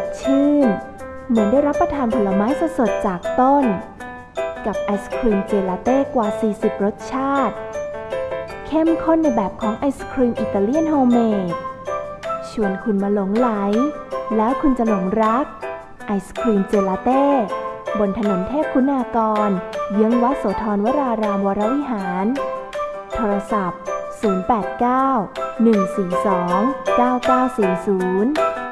ดชื่น เหมือนได้รับประทานผลไม้สดๆจากต้น กับไอศครีมเจลาเต้กว่า 40 รสชาติ เข้มข้นในแบบของไอศครีมอิตาเลียนโฮมเมดชวนคุณมาหลงไหล แล้วคุณจะหลงรัก ไอศครีมเจลาเต้ บนถนนเทพคุณากร เยื้องวัดโสธรวรารามวรวิหาร โทรศัพท์ 089 142 9940